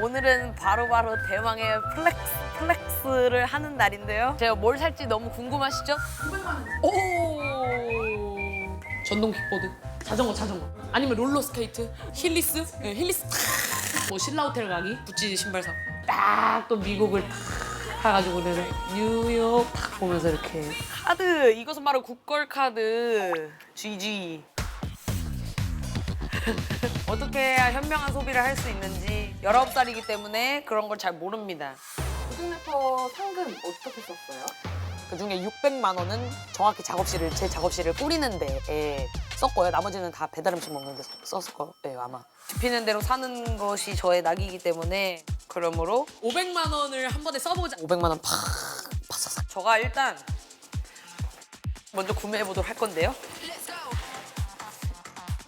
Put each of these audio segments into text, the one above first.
오늘은 바로 바로 대망의 플렉스, 플렉스를 하는 날인데요. 제가 뭘 살지 너무 궁금하시죠? 900만 원. 오. 전동 킥보드, 자전거, 자전거. 아니면 롤러 스케이트, 힐리스, 네, 힐리스 탁. 뭐 신라 호텔 가기, 구찌 신발 사고. 딱또 미국을 탁 가가지고 내가 뉴욕 탁 보면서 이렇게 카드 이것은 바로 국걸 카드 GG. 어떻게 해야 현명한 소비를 할 수 있는지 19살이기 때문에 그런 걸 잘 모릅니다. 고등 래퍼 상금 어떻게 썼어요? 그 중에 600만 원은 정확히 작업실을 제 작업실을 꾸리는 데에 썼고요. 나머지는 다 배달 음식 먹는 데 썼을 거예요, 아마. 집히는 대로 사는 것이 저의 낙이기 때문에 그러므로 500만 원을 한 번에 써보자. 500만 원 팍, 파사삭. 저가 일단 먼저 구매해 보도록 할 건데요.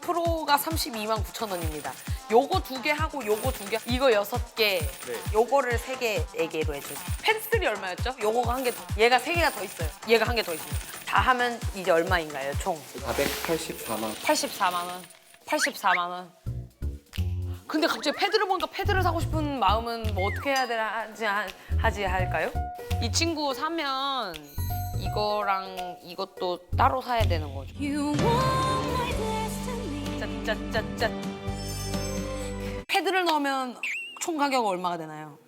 프로가 32만 9천 원입니다. 요거 두 개 하고 요거 두 개, 이거 여섯 개, 요거를 세 개, 네 개로 해줘. 펜슬이 얼마였죠? 요거가 한 개 더, 얘가 세 개가 더 있어요. 얘가 한 개 더 있습니다. 다 하면 이제 얼마인가요, 총? 484만 84만 원. 84만 원. 근데 갑자기 패드를 보니까 패드를 사고 싶은 마음은 뭐 어떻게 해야 되나 하지, 하지 할까요? 이 친구 사면 이거랑 이것도 따로 사야 되는 거죠. You want my destiny. 짜짜짜짜. 패드를 넣으면 총 가격 얼마가 되나요?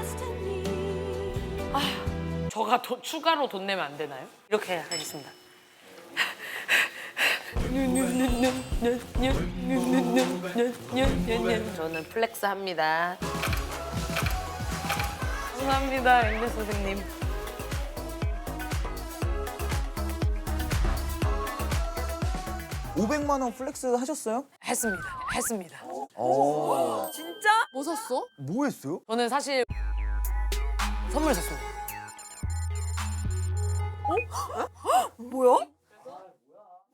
Destiny. 저가 더 추가로 돈 내면 안 되나요? 이렇게 하겠습니다. 저는 플렉스 합니다. 감사합니다, 앵글 선생님. 오백만원 플렉스 하셨어요? 했습니다. 했습니다. 어. 뭐 샀어? 뭐 했어요? 저는 사실 선물 샀습니다.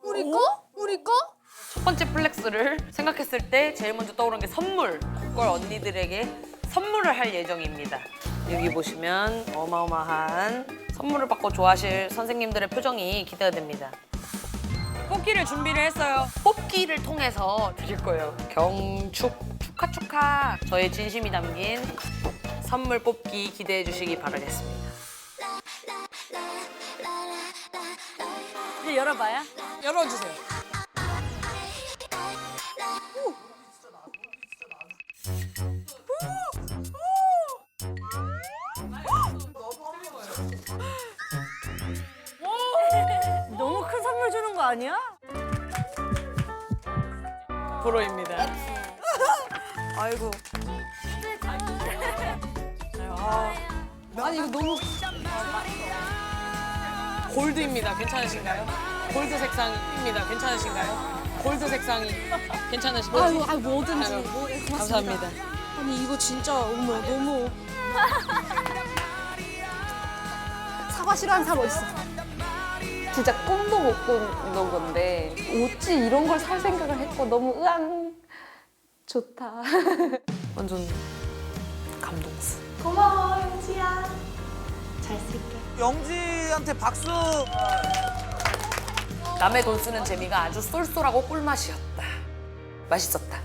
우리 거? 우리 거? 첫 번째 플렉스를 생각했을 때 제일 먼저 떠오른 게 선물. 국걸 언니들에게 선물을 할 예정입니다. 여기 보시면 어마어마한 선물을 받고 좋아하실 선생님들의 표정이 기대가 됩니다. 뽑기를 준비를 했어요. 뽑기를 통해서 드릴 거예요. 경축 축하 축하. 저의 진심이 담긴 선물 뽑기 기대해 주시기 바라겠습니다. 이제 열어봐요. 열어주세요. 너무 큰 선물 주는 거 아니야? 프로입니다. 아이고. 아니 이거 너무 골드입니다. 괜찮으신가요? 골드 색상입니다. 괜찮으신가요? 골드 색상이 괜찮으신가요? 아이고 아 뭐든지 아유, 뭐 고맙습니다. 감사합니다. 아니 이거 진짜 어머 너무 사과 싫어하는 사람 어딨어? 진짜 꿈도 못 꾸는 건데 어찌 이런 걸 살 생각을 했고 너무 으앙 좋다. 완전 감동스. 고마워 영지야. 잘 쓸게. 영지한테 박수. 남의 돈 쓰는 재미가 아주 쏠쏠하고 꿀맛이었다. 맛있었다.